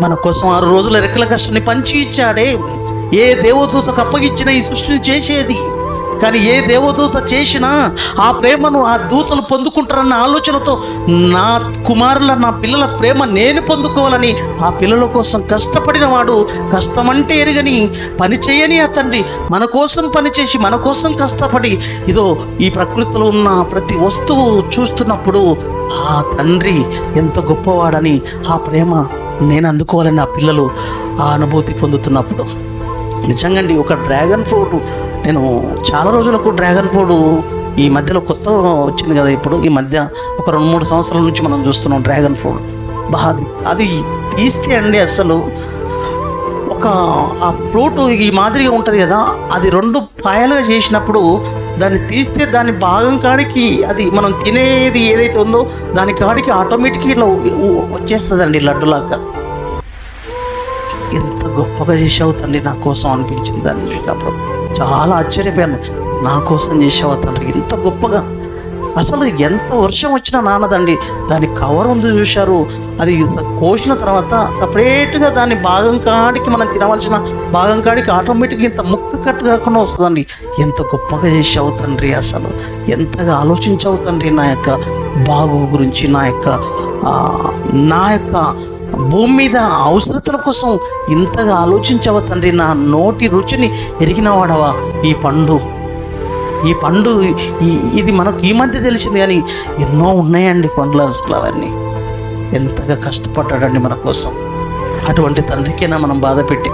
మన కోసం ఆరు రోజుల రెక్కల కష్టాన్ని పంచి ఇచ్చాడే. ఏ దేవదూతకు అప్పగించిన ఈ సృష్టిని చేసేది? కానీ ఏ దేవదూత చేసినా ఆ ప్రేమను ఆ దూతలు పొందుకుంటారన్న ఆలోచనతో నా కుమారుల నా పిల్లల ప్రేమ నేను పొందుకోవాలని ఆ పిల్లల కోసం కష్టపడిన వాడు కష్టమంటే ఎరుగని పని చేయని ఆ తండ్రి మన కోసం పనిచేసి మన కోసం కష్టపడి ఇదో ఈ ప్రకృతిలో ఉన్న ప్రతి వస్తువు చూస్తున్నప్పుడు ఆ తండ్రి ఎంత గొప్పవాడని ఆ ప్రేమ నేను అందుకోవాలని నా పిల్లలు ఆ అనుభూతి పొందుతున్నప్పుడు. నిజంగా అండి ఒక డ్రాగన్ ఫ్రూట్ నేను చాలా రోజులకు డ్రాగన్ ఫ్రూట్ ఈ మధ్యలో కొత్త వచ్చింది కదా ఇప్పుడు. ఈ మధ్య ఒక రెండు మూడు సంవత్సరాల నుంచి మనం చూస్తున్నాం డ్రాగన్ ఫ్రూట్. బాగా అది తీస్తే అండి అసలు ఒక ఆ ఫ్రూట్ ఈ మాదిరిగా ఉంటుంది కదా అది రెండు పాయలుగా చేసినప్పుడు దాన్ని తీస్తే దాని భాగం కాడికి అది మనం తినేది ఏదైతే ఉందో దాని కాడికి ఆటోమేటిక్గా ఇట్లా వచ్చేస్తుందండి లడ్డులాగా. ఎంత గొప్పగా చేసావు తండ్రి నా కోసం అనిపించింది దాన్ని చూసినప్పుడు చాలా ఆశ్చర్యపోయాను. నా కోసం చేసావు తండ్రి? ఇంత గొప్పగా. అసలు ఎంత వర్షం వచ్చినా నానదండి దాని కవర్ ఉంది చూశారు. అది కోసిన తర్వాత సపరేట్గా దాని భాగం కాడికి మనం తినవలసిన భాగం కాడికి ఆటోమేటిక్గా ఇంత ముక్క కట్టు కాకుండా వస్తుందండి ఎంత గొప్పగా చేసావు తండ్రి అసలు. ఎంతగా ఆలోచించవు తండ్రి నా యొక్క బాగు గురించి నా యొక్క నా యొక్క భూమి మీద అవసరతల కోసం ఇంతగా ఆలోచించవ తండ్రి? నా నోటి రుచిని ఎరిగినవాడవా ఈ పండు? ఈ పండు ఈ- ఇది మనకు ఈ మధ్య తెలిసింది కానీ ఎన్నో ఉన్నాయండి పండ్లు అసలు అవన్నీ. ఎంతగా కష్టపడ్డాడండి మన కోసం. అటువంటి తండ్రికైనా మనం బాధ పెట్టి